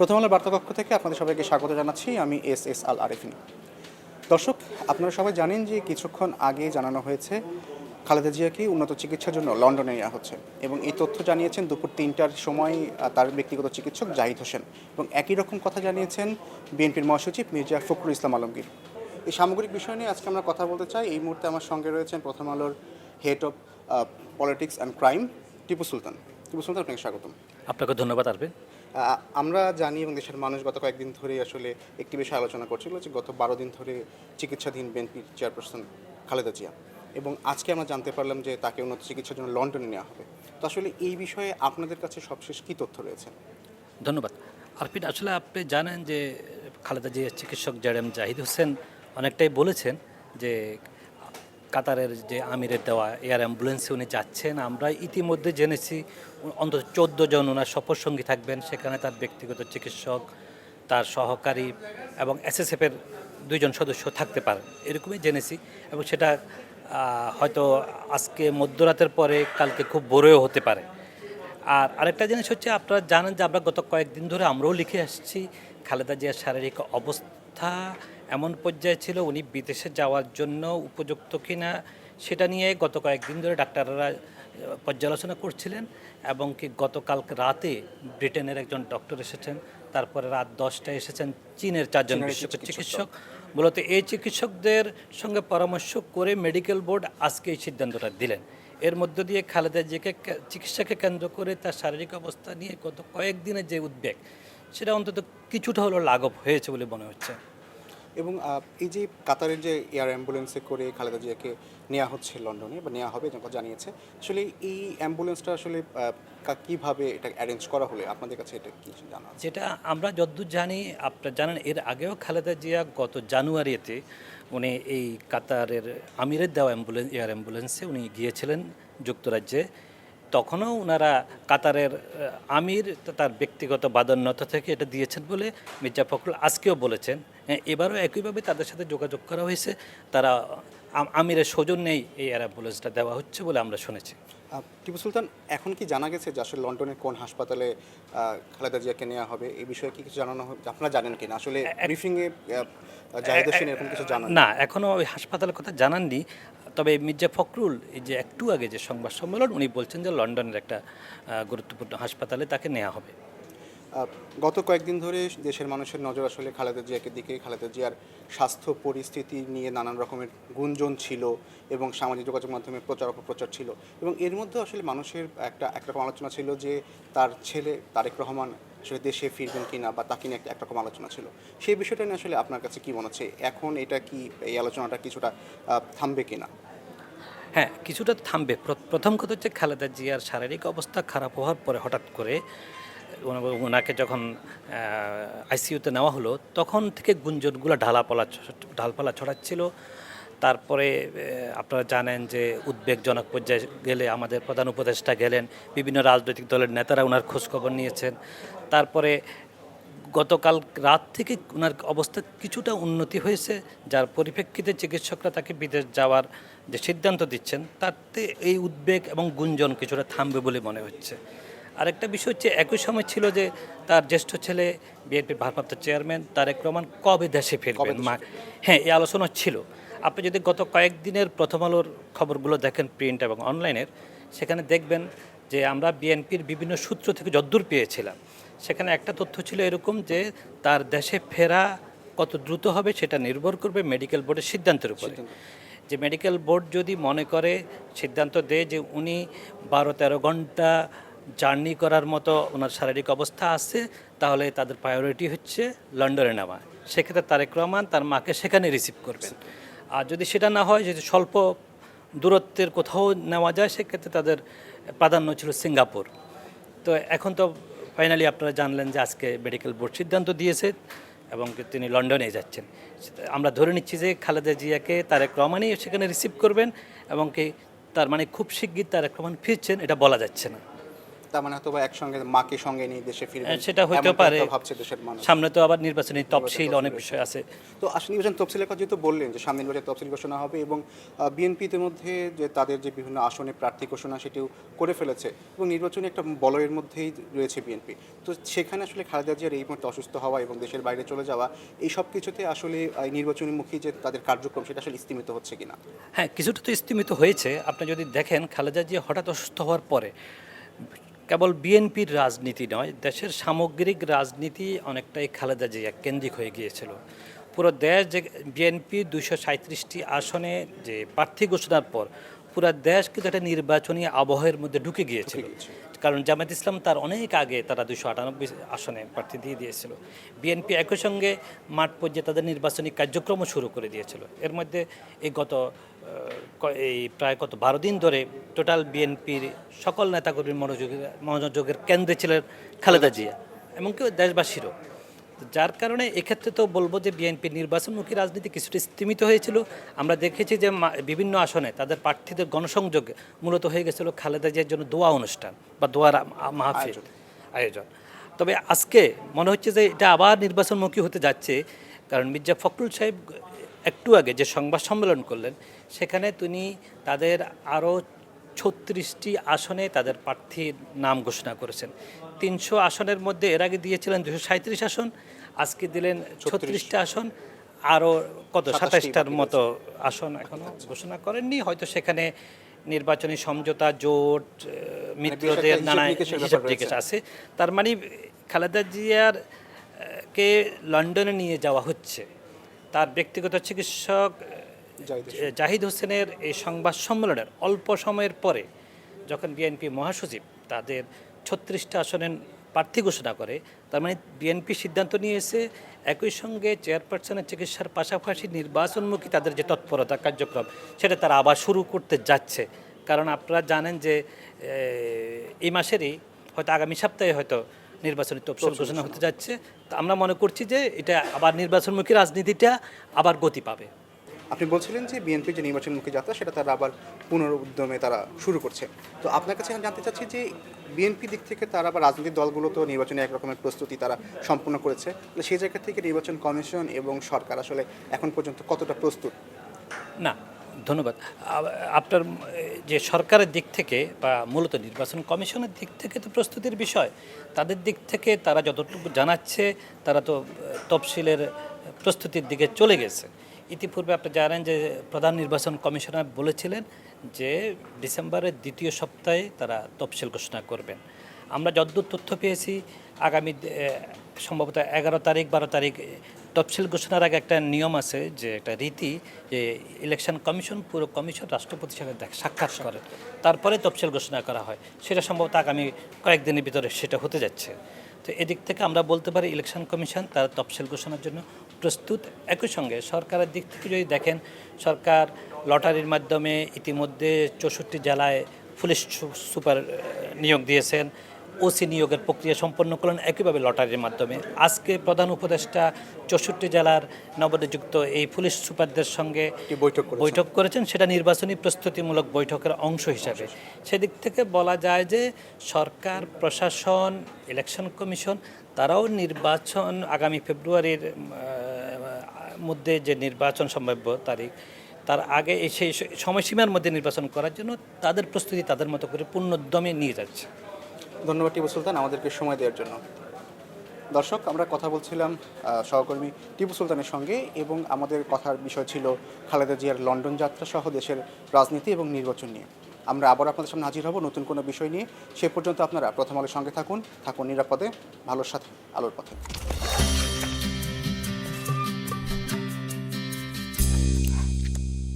প্রথম আলোর বার্তাকক্ষ থেকে আপনাদের সবাইকে স্বাগত জানাচ্ছি। আমি এস এস আল আরিফিন। দর্শক, আপনারা সবাই জানেন যে কিছুক্ষণ আগে জানানো হয়েছে খালেদা জিয়াকে উন্নত চিকিৎসার জন্য লন্ডনে নেওয়া হচ্ছে এবং এই তথ্য জানিয়েছেন দুপুর তিনটার সময় তার ব্যক্তিগত চিকিৎসক জাহিদ হোসেন এবং একই রকম কথা জানিয়েছেন বিএনপির মহাসচিব মির্জা ফখরুল ইসলাম আলমগীর। এই সামগ্রিক বিষয় নিয়ে আজকে আমরা কথা বলতে চাই। এই মুহূর্তে আমার সঙ্গে রয়েছেন প্রথম আলোর head of politics and crime Tipu Sultan. Tipu Sultan, আপনাকে স্বাগতম। আপনাকে ধন্যবাদ আরবেন আমরা জানি এবং দেশের মানুষ গত কয়েকদিন ধরে আসলে একটি বিষয়ে আলোচনা করছিল যে গত বারো দিন ধরে চিকিৎসাধীন বিএনপির চেয়ারপারসন খালেদা জিয়া। এবং আজকে আমরা জানতে পারলাম যে তাকে উন্নত চিকিৎসার জন্য লন্ডনে নেওয়া হবে। তো আসলে এই বিষয়ে আপনাদের কাছে সবশেষ কী তথ্য রয়েছে? ধন্যবাদ। আরপিন আসলে আপনি জানেন যে খালেদা জিয়া চিকিৎসক জেডেম জাহিদ হোসেন অনেকটাই বলেছেন যে কাতারের যে আমিরের দেওয়া এয়ার অ্যাম্বুলেন্সে উনি যাচ্ছেন। আমরা ইতিমধ্যে জেনেছি, অন্তত চোদ্দ জন ওনার সফরসঙ্গী থাকবেন। সেখানে তার ব্যক্তিগত চিকিৎসক, তার সহকারী এবং এসএসএফের দুইজন সদস্য থাকতে পারেন এরকমই জেনেছি এবং সেটা হয়তো আজকে মধ্যরাতের পরে, কালকে খুব বড়ও হতে পারে। আর আরেকটা জিনিস হচ্ছে, আপনারা জানেন যে আমরা গত কয়েকদিন ধরে আমরাও লিখে আসছি, খালেদা জিয়ার শারীরিক অবস্থা এমন পর্যায়ে ছিল উনি বিদেশে যাওয়ার জন্য উপযুক্ত কিনা সেটা নিয়ে গত কয়েকদিন ধরে ডাক্তাররা পর্যালোচনা করছিলেন এবং কি গতকাল রাতে ব্রিটেনের একজন ডক্টর এসেছেন তারপরে রাত দশটায় এসেছেন চীনের চারজন বিশেষজ্ঞ। চিকিৎসক। মূলত এই চিকিৎসকদের সঙ্গে পরামর্শ করে মেডিকেল বোর্ড আজকে এই সিদ্ধান্তটা দিলেন। এর মধ্য দিয়ে খালেদা জিয়াকে চিকিৎসাকে কেন্দ্র করে তার শারীরিক অবস্থা নিয়ে গত কয়েকদিনের যে উদ্বেগ সেটা অন্তত কিছুটা হলো লাঘব হয়েছে বলে মনে হচ্ছে। এবং এই যে কাতারের যে এয়ার অ্যাম্বুলেন্সে করে খালেদা জিয়াকে নেওয়া হচ্ছে লন্ডনে, বা নেওয়া হবে যেটা জানিয়েছে, আসলে এই অ্যাম্বুলেন্সটা আসলে কীভাবে এটা অ্যারেঞ্জ করা হলে? আপনাদের কাছে এটা কি জানা যেটা আমরা যদ্দূর জানি আপনারা জানেন, এর আগেও খালেদা জিয়া গত জানুয়ারিতে উনি এই কাতারের আমিরের দেওয়া অ্যাম্বুলেন্স এয়ার অ্যাম্বুলেন্সে উনি গিয়েছিলেন যুক্তরাজ্যে। তখনও ওনারা কাতারের আমির তার ব্যক্তিগত বাদন্যতা থেকে এটা দিয়েছেন বলে মির্জা ফখরুল আজকেও বলেছেন। হ্যাঁ, এবারও একইভাবে তাদের সাথে যোগাযোগ করা হয়েছে। তারা আমিরের সৌজন্যেই এই অ্যাম্বুলেন্সটা দেওয়া হচ্ছে বলে আমরা শুনেছি। টিপু সুলতান এখন কি জানা গেছে যে আসলে লন্ডনের কোন হাসপাতালে খালেদা জিয়াকে নেওয়া হবে? এই বিষয়ে কি কিছু জানানো হবে আপনারা জানেন কিনা? আসলে ব্রিফিংয়ে জাহিদ হোসেন এরকম কিছু জানান? না এখনও ওই হাসপাতালের কথা জানাননি। তবে মির্জা ফখরুল এই যে একটু আগে যে সংবাদ সম্মেলন, উনি বলছেন যে লন্ডনের একটা গুরুত্বপূর্ণ হাসপাতালে তাকে নেওয়া হবে। গত কয়েকদিন ধরে দেশের মানুষের নজর আসলে খালেদা জিয়াকে দিকে, খালেদা জিয়ার স্বাস্থ্য পরিস্থিতি নিয়ে নানান রকমের গুঞ্জন ছিল এবং সামাজিক যোগাযোগ মাধ্যমে প্রচার অপপ্রচার ছিল। এবং এর মধ্যে আসলে মানুষের একটা, একরকম আলোচনা ছিল যে তার ছেলে তারেক রহমান আসলে দেশে ফিরবেন কি না বা তাকে নিয়ে একটা একরকম আলোচনা ছিল। সেই বিষয়টা নিয়ে আসলে আপনার কাছে কি মনে হচ্ছে? এখন এটা কি এই আলোচনাটা কিছুটা থামবে কি না হ্যাঁ কিছুটা থামবে। প্র- প্রথম কথা হচ্ছে খালেদা জিয়ার শারীরিক অবস্থা খারাপ হওয়ার পরে হঠাৎ করে ওনাকে যখন আইসিইউতে নেওয়া হলো, তখন থেকে গুঞ্জনগুলো ঢালাপালা ঢালপালা ছড়াচ্ছিল। তারপরে আপনারা জানেন যে উদ্বেগজনক পর্যায়ে গেলে আমাদের প্রধান উপদেষ্টা গেলেন বিভিন্ন রাজনৈতিক দলের নেতারা ওনার খোঁজখবর নিয়েছেন। তারপরে গতকাল রাত থেকে ওনার অবস্থা কিছুটা উন্নতি হয়েছে যার পরিপ্রেক্ষিতে চিকিৎসকরা তাকে বিদেশ যাওয়ার যে সিদ্ধান্ত দিচ্ছেন তাতে এই উদ্বেগ এবং গুঞ্জন কিছুটা থামবে বলে মনে হচ্ছে। আরেকটা বিষয় হচ্ছে একই সময় ছিল যে তার জ্যেষ্ঠ ছেলে বিএনপির ভারপ্রাপ্ত চেয়ারম্যান তারেক রহমান কবে দেশে ফিরবেন? মা- হ্যাঁ এই আলোচনা ছিল। আপনি যদি গত কয়েকদিনের প্রথম আলোর খবরগুলো দেখেন প্রিন্ট এবং অনলাইনের সেখানে দেখবেন যে আমরা বিএনপির বিভিন্ন সূত্র থেকে যদ্দূর পেয়েছিলাম। সেখানে একটা তথ্য ছিল এরকম যে তার দেশে ফেরা কত দ্রুত হবে সেটা নির্ভর করবে মেডিকেল বোর্ডের সিদ্ধান্তের উপরে। যে মেডিকেল বোর্ড যদি মনে করে সিদ্ধান্ত দেয় যে উনি বারো তেরো ঘণ্টা জার্নি করার মতো ওনার শারীরিক অবস্থা আছে তাহলে তাদের প্রায়োরিটি হচ্ছে লন্ডনে নেওয়া। সেক্ষেত্রে তারেক রহমান তার মাকে সেখানে রিসিভ করবেন। আর যদি সেটা না হয়, যদি স্বল্প দূরত্বের কোথাও নেওয়া যায়, সেক্ষেত্রে তাদের প্রাধান্য ছিল সিঙ্গাপুর। তো এখন তো ফাইনালি আপনারা জানলেন যে আজকে মেডিকেল বোর্ড সিদ্ধান্ত দিয়েছে এবং তিনি লন্ডনে যাচ্ছেন। আমরা ধরে নিচ্ছি যে খালেদা জিয়াকে তারেক রহমানই সেখানে রিসিভ করবেন এবং কি তার মানে খুব শিগগির তারেক রহমান ফিরছেন, এটা বলা যাচ্ছে না। তার মানে হয়তো বা একসঙ্গে মাকে সঙ্গে নিয়ে দেশে ফিরবেন হ্যাঁ, সেটা এমনটা পারে। ভাবছে দেশের মানুষ। সামনে তো আবার নির্বাচনী তফসিল অনেক বিষয় আছে। তো আসলে নির্বাচন তফসিলের কথা যেহেতু বললেন যে সামনে নির্বাচন তফসিল ঘোষণা হবে এবং বিএনপিতে মধ্যে যে তাদের যে বিভিন্ন আসনে প্রার্থী ঘোষণা সেটিও করে ফেলেছে এবং নির্বাচনে একটা বলয়ের মধ্যেই রয়েছে বিএনপি। তো সেখানে আসলে খালেদা জিয়ার এই মুহূর্তে অসুস্থ হওয়া এবং দেশের বাইরে চলে যাওয়া এই সব কিছুতে আসলে আহ, নির্বাচনীমুখী যে তাদের কার্যক্রম সেটা আসলে স্তীমিত হচ্ছে কিনা? হ্যাঁ কিছুটা তো স্তীমিত হয়েছে। আপনি যদি দেখেন খালেদা জিয়া হঠাৎ অসুস্থ হওয়ার পরে কেবল বিএনপির রাজনীতি নয়, দেশের সামগ্রিক রাজনীতি অনেকটাই খালেদা জিয়া কেন্দ্রিক হয়ে গিয়েছিল পুরো দেশ যে বিএনপি দুশো সাঁত্রিশটি আসনে যে প্রার্থী ঘোষণার পর পুরো দেশ কিন্তু একটা নির্বাচনী আবহের মধ্যে ঢুকে গিয়েছিল গিয়েছে। কারণ জামায়াত ইসলাম তার অনেক আগে তারা দুশো আটানব্বই আসনে প্রার্থী দিয়ে দিয়েছিল। বিএনপি একই সঙ্গে মাঠ পর্যায়ে তাদের নির্বাচনী কার্যক্রমও শুরু করে দিয়েছিল। এর মধ্যে এই গত এই প্রায় কত, বারো দিন ধরে টোটাল বিএনপির সকল নেতাকর্মীর মনোযোগের মনোযোগের কেন্দ্রে ছিলেন খালেদা জিয়া, এমনকি দেশবাসীরও। যার কারণে এক্ষেত্রে তো বলব যে বিএনপি নির্বাচনমুখী রাজনীতি কিছুটা স্তীমিত হয়েছিল। আমরা দেখেছি যে মা- বিভিন্ন আসনে তাদের প্রার্থীদের গণসংযোগ মূলত হয়ে গেছিল খালেদা জিয়ার জন্য দোয়া অনুষ্ঠান বা দোয়ার মাহফিল আয়োজন। তবে আজকে মনে হচ্ছে যে এটা আবার নির্বাচনমুখী হতে যাচ্ছে কারণ মির্জা ফখরুল সাহেব একটু আগে যে সংবাদ সম্মেলন করলেন সেখানে তিনি তাদের আরও ছত্রিশটি আসনে তাদের প্রার্থীর নাম ঘোষণা করেছেন। তিনশো আসনের মধ্যে এর আগে দিয়েছিলেন দুশো সাঁত্রিশ আসন আজকে দিলেন ছত্রিশটা আসন আরও কত সাতাশটি সাতাশটার মতো আসন এখনও ঘোষণা করেননি হয়তো সেখানে নির্বাচনী সমঝোতা জোট মিত্রদের নানা হিসাব। নিকেশ আছে। তার মানে খালেদা জিয়ার কে লন্ডনে নিয়ে যাওয়া হচ্ছে তার ব্যক্তিগত চিকিৎসক জাহিদ হোসেনের এই সংবাদ সম্মেলনের অল্প সময়ের পরে যখন বিএনপি মহাসচিব তাদের ছত্রিশটা আসনের প্রার্থী ঘোষণা করে তার মানে বিএনপি সিদ্ধান্ত নিয়েছে একই সঙ্গে চেয়ারপারসনের চিকিৎসার পাশাপাশি নির্বাচনমুখী তাদের যে তৎপরতা কার্যক্রম সেটা তারা আবার শুরু করতে যাচ্ছে। কারণ আপনারা জানেন যে এই মাসেরই হয়তো আগামী সপ্তাহে হয়তো নির্বাচনী তফসিল ঘোষণা। হতে যাচ্ছে। তো আমরা মনে করছি যে এটা আবার নির্বাচনমুখী রাজনীতিটা আবার গতি পাবে। আপনি বলছিলেন যে বিএনপি যে নির্বাচনমুখী যাত্রা, সেটা তারা আবার পুনরুদ্যমে তারা শুরু করছে। তো আপনার কাছে আমি জানতে চাচ্ছি যে বিএনপি দিক থেকে তারা বা রাজনৈতিক দলগুলো তো নির্বাচনে একরকমের প্রস্তুতি তারা সম্পূর্ণ করেছে। তো সেই জায়গা থেকে নির্বাচন কমিশন এবং সরকার আসলে এখন পর্যন্ত কতটা প্রস্তুত? না, ধন্যবাদ। আপনার যে সরকারের দিক থেকে বা মূলত নির্বাচন কমিশনের দিক থেকে তো প্রস্তুতির বিষয়, তাদের দিক থেকে তারা যতটুকু জানাচ্ছে, তারা তো তফসিলের প্রস্তুতির দিকে চলে গেছে। ইতিপূর্বে আপনি জানেন যে প্রধান নির্বাচন কমিশনার বলেছিলেন যে ডিসেম্বরের দ্বিতীয় সপ্তাহে তারা তফসিল ঘোষণা করবেন। আমরা যতদূর তথ্য পেয়েছি, আগামী সম্ভবত এগারো তারিখ, বারো তারিখ তফসিল ঘোষণার আগে একটা নিয়ম আছে, যে একটা রীতি, যে ইলেকশন কমিশন, পুরো কমিশন রাষ্ট্রপতির সাথে সাক্ষাৎ করে। তারপরে তফসিল ঘোষণা করা হয়। সেটা সম্ভবত আগামী কয়েকদিনের ভিতরে সেটা হতে যাচ্ছে। তো এদিক থেকে আমরা বলতে পারি, ইলেকশন কমিশন তার তফসিল ঘোষণার জন্য প্রস্তুত একই সঙ্গে সরকারের দিক থেকে যদি দেখেন সরকার লটারির মাধ্যমে ইতিমধ্যে চৌষট্টি জেলায় পুলিশ সুপার নিয়োগ দিয়েছেন। ওসি নিয়োগের প্রক্রিয়া সম্পন্ন করলেন একইভাবে লটারির মাধ্যমে। আজকে প্রধান উপদেষ্টা চৌষট্টি জেলার নবনিযুক্ত এই পুলিশ সুপারদের সঙ্গে বৈঠক বৈঠক করেছেন। সেটা নির্বাচনী প্রস্তুতিমূলক বৈঠকের অংশ হিসাবে। সেদিক থেকে বলা যায় যে সরকার প্রশাসন ইলেকশন কমিশন তারাও নির্বাচন আগামী ফেব্রুয়ারির মধ্যে যে নির্বাচন সম্ভাব্য তারিখ, তার আগে সেই সময়সীমার মধ্যে নির্বাচন করার জন্য তাদের প্রস্তুতি তাদের মতো করে পূর্ণোদ্যমে নিয়ে যাচ্ছে। ধন্যবাদ টিপু সুলতান, আমাদেরকে সময় দেওয়ার জন্য। দর্শক, আমরা কথা বলছিলাম সহকর্মী টিপু সুলতানের সঙ্গে এবং আমাদের কথার বিষয় ছিল খালেদা জিয়ার লন্ডন যাত্রা সহ দেশের রাজনীতি এবং নির্বাচন নিয়ে। আমরা আবার আপনাদের সামনে হাজির হব নতুন কোনো বিষয় নিয়ে। সে পর্যন্ত আপনারা প্রথম আলোর সঙ্গে থাকুন থাকুন নিরাপদে, ভালোর সাথে, আলোর পথে।